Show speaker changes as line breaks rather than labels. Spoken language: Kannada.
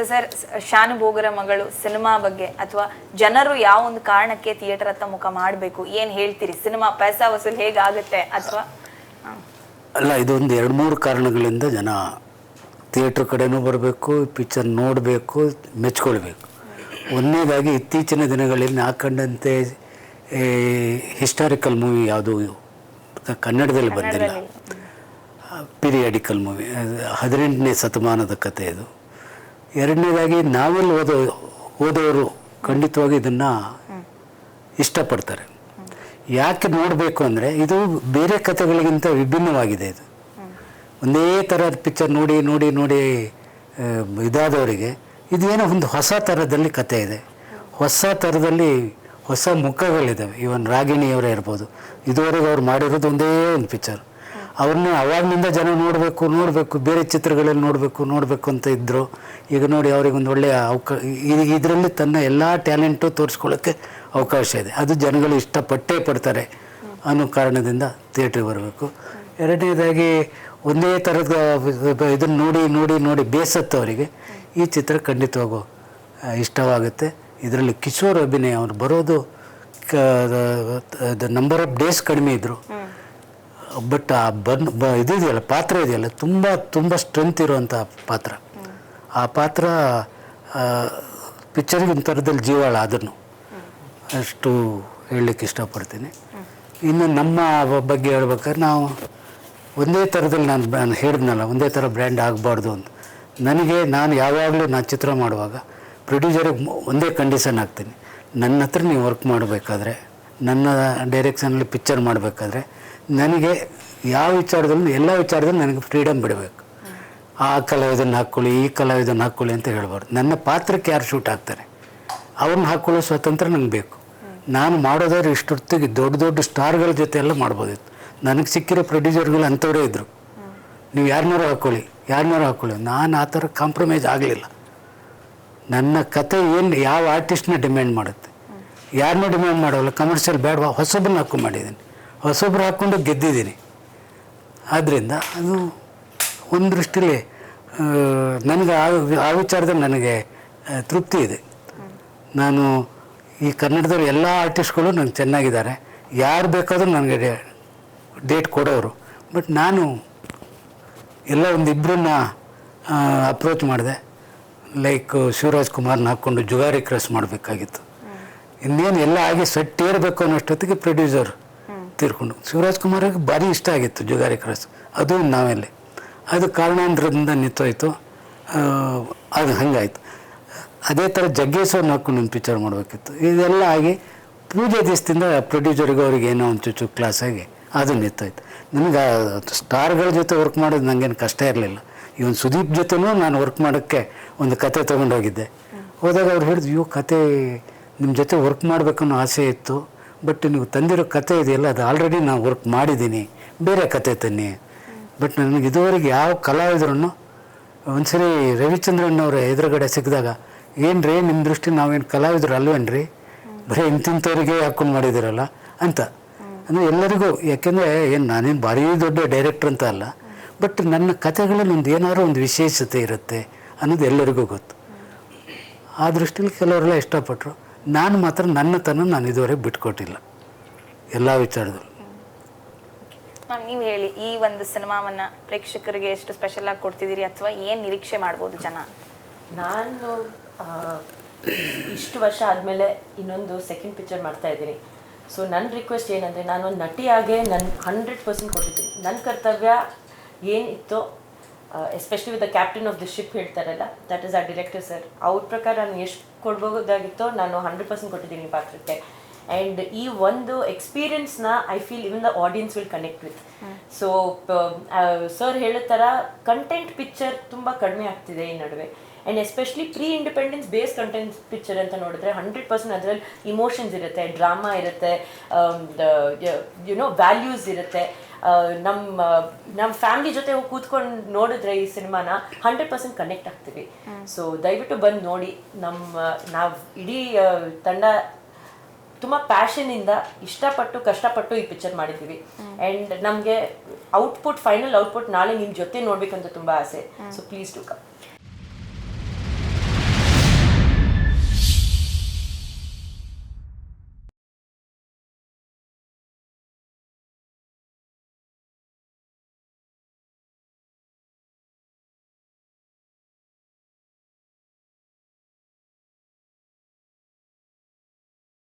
ಸೊ ಸರ್ ಶಾನುಭೋಗರ ಮಗಳು ಸಿನಿಮಾ ಬಗ್ಗೆ ಅಥವಾ ಜನರು ಯಾವ ಒಂದು ಕಾರಣಕ್ಕೆ ಥಿಯೇಟರ್ ಹತ್ತ ಮುಖ ಮಾಡಬೇಕು? ಏನು ಹೇಳ್ತೀರಿ? ಸಿನಿಮಾ ಪೈಸಾ ವಸೂಲ್ ಹೇಗಾಗುತ್ತೆ ಅಥವಾ?
ಅಲ್ಲ ಇದೊಂದು ಎರಡು ಮೂರು ಕಾರಣಗಳಿಂದ ಜನ ಥಿಯೇಟ್ರ್ ಕಡೆನೂ ಬರಬೇಕು ಪಿಕ್ಚರ್ ನೋಡಬೇಕು ಮೆಚ್ಕೊಳ್ಬೇಕು. ಒಂದನೇದಾಗಿ ಇತ್ತೀಚಿನ ದಿನಗಳಲ್ಲಿ ನಾ ಕಂಡಂತೆ ಹಿಸ್ಟಾರಿಕಲ್ ಮೂವಿ ಯಾವುದು? ಕನ್ನಡದಲ್ಲಿ ಬಂದಿಲ್ಲ. ಪೀರಿಯಾಡಿಕಲ್ ಮೂವಿ ಹದಿನೆಂಟನೇ ಶತಮಾನದ ಕಥೆ ಇದು. ಎರಡನೇದಾಗಿ ನಾವೆಲ್ಲ ಓದೋ ಓದೋರು ಖಂಡಿತವಾಗಿ ಇದನ್ನು ಇಷ್ಟಪಡ್ತಾರೆ. ಯಾಕೆ ನೋಡಬೇಕು ಅಂದರೆ ಇದು ಬೇರೆ ಕಥೆಗಳಿಗಿಂತ ವಿಭಿನ್ನವಾಗಿದೆ ಇದು. ಒಂದೇ ಥರದ ಪಿಕ್ಚರ್ ನೋಡಿ ನೋಡಿ ನೋಡಿ ಇದಾದವರಿಗೆ ಇದೇನೋ ಒಂದು ಹೊಸ ಥರದಲ್ಲಿ ಕತೆ ಇದೆ. ಹೊಸ ಥರದಲ್ಲಿ ಹೊಸ ಮುಖಗಳಿದ್ದಾವೆ ಇವನ್ ರಾಗಿಣಿಯವರೇ ಇರ್ಬೋದು. ಇದುವರೆಗೆ ಅವ್ರು ಮಾಡಿರೋದು ಒಂದೇ ಒಂದು ಪಿಕ್ಚರ್ ಅವ್ರನ್ನ ಅವಾಗ್ನಿಂದ ಜನ ನೋಡಬೇಕು ನೋಡಬೇಕು, ಬೇರೆ ಚಿತ್ರಗಳಲ್ಲಿ ನೋಡಬೇಕು ನೋಡಬೇಕು ಅಂತ ಇದ್ದರು ಈಗ ನೋಡಿ ಅವ್ರಿಗೆ ಒಂದು ಒಳ್ಳೆಯ ಅವಕಾಶ ಇದರಲ್ಲಿ ತನ್ನ ಎಲ್ಲ ಟ್ಯಾಲೆಂಟು ತೋರಿಸ್ಕೊಳ್ಳೋಕ್ಕೆ ಅವಕಾಶ ಇದೆ. ಅದು ಜನಗಳು ಇಷ್ಟಪಟ್ಟೇ ಪಡ್ತಾರೆ ಅನ್ನೋ ಕಾರಣದಿಂದ ಥಿಯೇಟ್ರಿಗೆ ಬರಬೇಕು. ಎರಡನೇದಾಗಿ ಒಂದೇ ಥರದ ಇದನ್ನು ನೋಡಿ ನೋಡಿ ನೋಡಿ ಬೇಸತ್ತವರಿಗೆ ಈ ಚಿತ್ರ ಖಂಡಿತವಾಗೂ ಇಷ್ಟವಾಗುತ್ತೆ. ಇದರಲ್ಲಿ ಕಿಶೋರ್ ಅಭಿನಯ ಅವ್ರು ಬರೋದು ದ ನಂಬರ್ ಆಫ್ ಡೇಸ್ ಕಡಿಮೆ ಇದ್ದರು ಬಟ್ ಆ, ಬನ್, ಬ ಇದೆಯಲ್ಲ ಪಾತ್ರ ಇದೆಯಲ್ಲ, ತುಂಬ ತುಂಬ ಸ್ಟ್ರೆಂತ್ ಇರುವಂಥ ಪಾತ್ರ. ಆ ಪಾತ್ರ ಪಿಕ್ಚರಿಗೆ ಥರದಲ್ಲಿ ಜೀವಾಳ ಅದನ್ನು ಅಷ್ಟು ಹೇಳಲಿಕ್ಕೆ ಇಷ್ಟಪಡ್ತೀನಿ. ಇನ್ನು ನಮ್ಮ ಬಗ್ಗೆ ಹೇಳ್ಬೇಕಾದ್ರೆ ನಾವು ಒಂದೇ ಥರದಲ್ಲಿ ನಾನು ನಾನು ಹೇಳಿದ್ನಲ್ಲ, ಒಂದೇ ಥರ ಬ್ರ್ಯಾಂಡ್ ಆಗಬಾರ್ದು ಅಂತ. ನನಗೆ, ನಾನು ಯಾವಾಗಲೂ ನಾನು ಚಿತ್ರ ಮಾಡುವಾಗ ಪ್ರೊಡ್ಯೂಸರಿಗೆ ಒಂದೇ ಕಂಡೀಷನ್ ಹಾಕ್ತೀನಿ. ನನ್ನ ಹತ್ರ ನೀವು ವರ್ಕ್ ಮಾಡಬೇಕಾದ್ರೆ, ನನ್ನ ಡೈರೆಕ್ಷನಲ್ಲಿ ಪಿಕ್ಚರ್ ಮಾಡಬೇಕಾದ್ರೆ ನನಗೆ ಯಾವ ವಿಚಾರದಲ್ಲಿ, ಎಲ್ಲ ವಿಚಾರದಲ್ಲಿ ನನಗೆ ಫ್ರೀಡಮ್ ಬಿಡಬೇಕು. ಆ ಕಲಾವಿದನ್ನು ಹಾಕ್ಕೊಳ್ಳಿ, ಈ ಕಲಾವಿದನ್ನು ಹಾಕ್ಕೊಳ್ಳಿ ಅಂತ ಹೇಳ್ಬಾರ್ದು. ನನ್ನ ಪಾತ್ರಕ್ಕೆ ಯಾರು ಶೂಟ್ ಆಗ್ತಾರೆ? ಅವ್ರನ್ನ ಹಾಕ್ಕೊಳ್ಳೋ ಸ್ವಾತಂತ್ರ್ಯ ನಂಗೆ ಬೇಕು. ನಾನು ಮಾಡೋದಾದ್ರೆ ಇಷ್ಟೊತ್ತಿಗೆ ದೊಡ್ಡ ದೊಡ್ಡ ಸ್ಟಾರ್ಗಳ ಜೊತೆ ಎಲ್ಲ ಮಾಡ್ಬೋದಿತ್ತು. ನನಗೆ ಸಿಕ್ಕಿರೋ ಪ್ರೊಡ್ಯೂಸರ್ಗಳು ಅಂಥವರೇ ಇದ್ದರು ನೀವು ಯಾರನ್ನಾರು ಹಾಕ್ಕೊಳ್ಳಿ ಯಾರನ್ನಾರು ಹಾಕ್ಕೊಳ್ಳಿ. ನಾನು ಆ ಥರ ಕಾಂಪ್ರಮೈಸ್ ಆಗಲಿಲ್ಲ. ನನ್ನ ಕತೆ ಏನು, ಯಾವ ಆರ್ಟಿಸ್ಟ್ನ ಡಿಮ್ಯಾಂಡ್ ಮಾಡುತ್ತೆ? ಯಾರನ್ನೂ ಡಿಮ್ಯಾಂಡ್ ಮಾಡೋಲ್ಲ? ಕಮರ್ಷಿಯಲ್ ಬೇಡವಾ? ಹೊಸಬನ್ನ ಹಾಕೊಂಡು ಮಾಡಿದ್ದೀನಿ. ಹೊಸೊಬ್ಬರು ಹಾಕ್ಕೊಂಡು ಗೆದ್ದಿದ್ದೀನಿ ಆದ್ದರಿಂದ ಅದು ಒಂದು ದೃಷ್ಟಿಲಿ ನನಗೆ ಆ ಆ ವಿಚಾರದಲ್ಲಿ ನನಗೆ ತೃಪ್ತಿ ಇದೆ. ನಾನು ಈ ಕನ್ನಡದವ್ರು ಎಲ್ಲ ಆರ್ಟಿಸ್ಟ್ಗಳು ನಂಗೆ ಚೆನ್ನಾಗಿದ್ದಾರೆ. ಯಾರು ಬೇಕಾದರೂ ನನಗೆ ಡೇಟ್ ಕೊಡೋರು. ಬಟ್ ನಾನು ಎಲ್ಲ ಒಂದು ಇಬ್ಬರನ್ನ ಅಪ್ರೋಚ್ ಮಾಡಿದೆ. ಲೈಕ್ ಶಿವರಾಜ್ ಕುಮಾರ್ನ ಹಾಕ್ಕೊಂಡು ಜುಗಾರಿ ಕ್ರಾಸ್ ಮಾಡಬೇಕಾಗಿತ್ತು. ಇನ್ನೇನು ಎಲ್ಲ ಆಗಿ ಸೆಟ್ ಏರಬೇಕು ಅನ್ನೋಷ್ಟೊತ್ತಿಗೆ ಪ್ರೊಡ್ಯೂಸರ್ ತೀರ್ಕೊಂಡು. ಶಿವರಾಜ್ ಕುಮಾರಿಗೆ ಭಾರಿ ಇಷ್ಟ ಆಗಿತ್ತು ಜುಗಾರಿ ಕ್ರಾಸ್ ಅದು ನಾವೆಲ್ಲಿ. ಅದು ಕಾರಣಾಂತರದಿಂದ ನಿಂತೋಯ್ತು. ಅದು ಹಂಗಾಯ್ತು. ಅದೇ ಥರ ಜಗ್ಗೇಶ್ವರ್ ನಾಕೊಂಡು ಒಂದು ಪಿಕ್ಚರ್ ಮಾಡಬೇಕಿತ್ತು. ಇದೆಲ್ಲ ಆಗಿ ಪೂಜೆ ದಿವಸದಿಂದ ಪ್ರೊಡ್ಯೂಸರ್ಗೆ ಅವ್ರಿಗೆ ಏನೋ ಒಂದು ಚುಚ್ಚು ಕ್ಲಾಸಾಗಿ ಅದು ನಿಂತೋಯ್ತು. ನನಗೆ ಸ್ಟಾರ್ಗಳ ಜೊತೆ ವರ್ಕ್ ಮಾಡೋದು ನನಗೇನು ಕಷ್ಟ ಇರಲಿಲ್ಲ. ಇವನ್ ಸುದೀಪ್ ಜೊತೆನೂ ನಾನು ವರ್ಕ್ ಮಾಡೋಕ್ಕೆ ಒಂದು ಕತೆ ತೊಗೊಂಡೋಗಿದ್ದೆ. ಹೋದಾಗ ಅವ್ರು ಹೇಳಿದ್ರು ಇವು ಕತೆ ನಿಮ್ಮ ಜೊತೆ ವರ್ಕ್ ಮಾಡಬೇಕನ್ನೋ ಆಸೆ ಇತ್ತು. ಬಟ್ ನೀವು ತಂದಿರೋ ಕತೆ ಇದೆಯಲ್ಲ, ಅದು ಆಲ್ರೆಡಿ ನಾನು ವರ್ಕ್ ಮಾಡಿದ್ದೀನಿ. ಬೇರೆ ಕತೆ ತನ್ನಿ. ಬಟ್ ನನಗೆ ಇದುವರೆಗೆ ಯಾವ ಕಲಾವಿದರನ್ನು ಒಂದ್ಸರಿ ರವಿಚಂದ್ರನ್ ಅವರ ಎದುರುಗಡೆ ಸಿಕ್ಕಿದಾಗ ಏನು ರೀ ನಿಮ್ಮ ದೃಷ್ಟಿ ನಾವೇನು ಕಲಾವಿದರು ಅಲ್ವೇನ್ರಿ? ಬರೀ ಇಂತಿಂಥವ್ರಿಗೆ ಹಾಕೊಂಡು ಮಾಡಿದಿರಲ್ಲ ಅಂತ. ಅಂದರೆ ಎಲ್ಲರಿಗೂ, ಯಾಕೆಂದರೆ ಏನು ನಾನೇನು ಭಾರಿ ದೊಡ್ಡ ಡೈರೆಕ್ಟ್ರ್ ಅಂತ ಅಲ್ಲ. ಬಟ್ ನನ್ನ ಕಥೆಗಳಲ್ಲಿ ಒಂದು ಏನಾದ್ರು ಒಂದು ವಿಶೇಷತೆ ಇರುತ್ತೆ ಅನ್ನೋದು ಎಲ್ಲರಿಗೂ ಗೊತ್ತು. ಆ ದೃಷ್ಟಿಲಿ ಕೆಲವರೆಲ್ಲ ಇಷ್ಟಪಟ್ಟರು ನಾನು ಮಾತ್ರ ನನ್ನತನ ನಾನು ಇದುವರೆಗೆ ಬಿಟ್ಕೊಟ್ಟಿಲ್ಲ. ಎಲ್ಲ ವಿಚಾರದಲ್ಲೂ.
ಮ್ಯಾಮ್ ನೀವು ಹೇಳಿ ಈ ಒಂದು ಸಿನಿಮಾವನ್ನ ಪ್ರೇಕ್ಷಕರಿಗೆ ಎಷ್ಟು ಸ್ಪೆಷಲ್ ಆಗಿ ಕೊಡ್ತಿದ್ದೀರಿ ಅಥವಾ ಏನು ನಿರೀಕ್ಷೆ ಮಾಡ್ಬೋದು ಜನ?
ನಾನು ಆ, ಇಷ್ಟು ವರ್ಷ ಆದಮೇಲೆ ಇನ್ನೊಂದು ಸೆಕೆಂಡ್ ಪಿಕ್ಚರ್ ಮಾಡ್ತಾ ಇದ್ದೀನಿ. ಸೊ ನನ್ನ ರಿಕ್ವೆಸ್ಟ್ ಏನಂದರೆ ನಾನು ಒಂದು ನಟಿಯಾಗೆ ನನ್ನ ಹಂಡ್ರೆಡ್ ಪರ್ಸೆಂಟ್ ಕೊಟ್ಟಿದ್ದೀನಿ. ನನ್ನ ಕರ್ತವ್ಯ ಏನಿತ್ತು especially with the captain of the ship ಹೇಳ್ತಾರಲ್ಲ that is a director sir ಅವ್ರ ಪ್ರಕಾರ ನಾನು ಎಷ್ಟು ಕೊಡ್ಬೋದಾಗಿತ್ತೋ ನಾನು ಹಂಡ್ರೆಡ್ ಪರ್ಸೆಂಟ್ ಕೊಟ್ಟಿದ್ದೀನಿ ಪಾತ್ರಕ್ಕೆ. ಆ್ಯಂಡ್ ಈ ಒಂದು ಎಕ್ಸ್ಪೀರಿಯನ್ಸ್ನ I feel even the audience will connect with so sir ಹೇಳೋ ಥರ ಕಂಟೆಂಟ್ ಪಿಕ್ಚರ್ ತುಂಬ ಕಡಿಮೆ ಆಗ್ತಿದೆ ಈ ನಡುವೆ. And especially pre independence base content picture ಅಂತ ನೋಡಿದ್ರೆ ಹಂಡ್ರೆಡ್ ಪರ್ಸೆಂಟ್ ಅದರಲ್ಲಿ ಇಮೋಷನ್ಸ್ ಇರುತ್ತೆ ಡ್ರಾಮಾ ಇರುತ್ತೆ ಯುನೋ ವ್ಯಾಲ್ಯೂಸ್ ಇರುತ್ತೆ. ನಮ್ಮ ನಮ್ಮ ಫ್ಯಾಮಿಲಿ ಜೊತೆ ಹೋಗಿ ಕೂತ್ಕೊಂಡು ನೋಡಿದ್ರೆ ಈ ಸಿನಿಮಾನ ಹಂಡ್ರೆಡ್ ಪರ್ಸೆಂಟ್ ಕನೆಕ್ಟ್ ಆಗ್ತೀವಿ. ಸೊ ದಯವಿಟ್ಟು ಬಂದು ನೋಡಿ ನಮ್ಮ ನಾವು ಇಡೀ ತಂಡ ತುಂಬ ಪ್ಯಾಷನಿಂದ ಇಷ್ಟಪಟ್ಟು ಕಷ್ಟಪಟ್ಟು ಈ ಪಿಕ್ಚರ್ ಮಾಡಿದ್ದೀವಿ. ಆ್ಯಂಡ್ ನಮಗೆ ಔಟ್ಪುಟ್ ಫೈನಲ್ ಔಟ್ಪುಟ್ ನಾಳೆ ನಿಮ್ಮ ಜೊತೆ ನೋಡ್ಬೇಕಂತ ತುಂಬ ಆಸೆ. So please to come